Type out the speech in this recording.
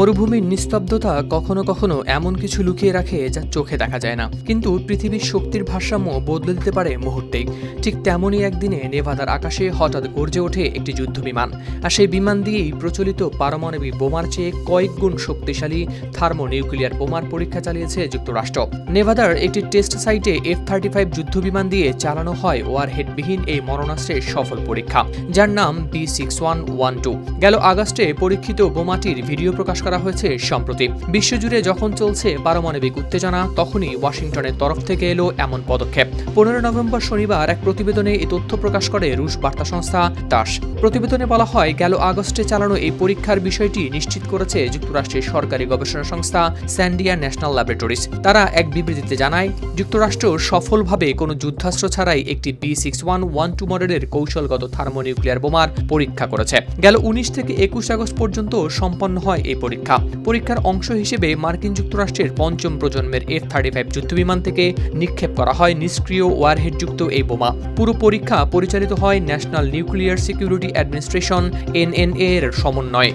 মরুভূমির নিস্তব্ধতা কখনো কখনো এমন কিছু লুকিয়ে রাখে যা চোখে দেখা যায় না। কিন্তু পৃথিবীর শক্তির ভারসাম্য বদলে দিতে পারে মুহূর্তেই। ঠিক তেমনই একদিনে নেভাদার আকাশে হঠাৎ গর্জে ওঠে একটি যুদ্ধ বিমান আর সেই বিমান দিয়েই প্রচলিত পারমাণবিক বোমার চেয়ে কয়েক গুণ শক্তিশালী থার্মো নিউক্লিয়ার বোমার পরীক্ষা চালিয়েছে যুক্তরাষ্ট্র। নেভাদার একটি টেস্ট সাইটে এফ থার্টি ফাইভ যুদ্ধ বিমান দিয়ে চালানো হয় ওয়ারহেডবিহীন এই মরণাস্ত্রের সফল পরীক্ষা, যার নাম B six one one two গেল আগস্টে পরীক্ষিত বোমাটির ভিডিও প্রকাশ করা হয়েছে সম্প্রতি। বিশ্বজুড়ে যখন চলছে পারমাণবিক উত্তেজনা, তখনই ওয়াশিংটনের তরফ থেকে এলো এমন পদক্ষেপ। পনেরো নভেম্বর শনিবার এক প্রতিবেদনে এই তথ্য প্রকাশ করে রুশ বার্তা সংস্থা টাস প্রতিবেদনে বলা হয়, গেল আগস্টে চালানো এই পরীক্ষার বিষয়টি নিশ্চিত করেছে যুক্তরাষ্ট্রের সরকারি গবেষণা সংস্থা স্যান্ডিয়া ন্যাশনাল ল্যাবরেটরিজ। তারা এক বিবৃতিতে জানায়, যুক্তরাষ্ট্র সফলভাবে কোনো যুদ্ধাস্ত্র ছাড়াই একটি B six one one two মডেলের কৌশলগত থার্মোনিউক্লিয়ার বোমার পরীক্ষা করেছে। গেল উনিশ থেকে একুশ আগস্ট পর্যন্ত সম্পন্ন হয় এই পরীক্ষা। পরীক্ষার অংশ হিসেবে মার্কিন যুক্তরাষ্ট্রের পঞ্চম প্রজন্মের এফ থার্টি ফাইভ যুদ্ধবিমান থেকে নিক্ষেপ করা হয় নিষ্ক্রিয় ওয়ারহেডযুক্ত এই বোমা। পুরো পরীক্ষা পরিচালিত হয় national nuclear security administration NNA এর সমন্বয়ে।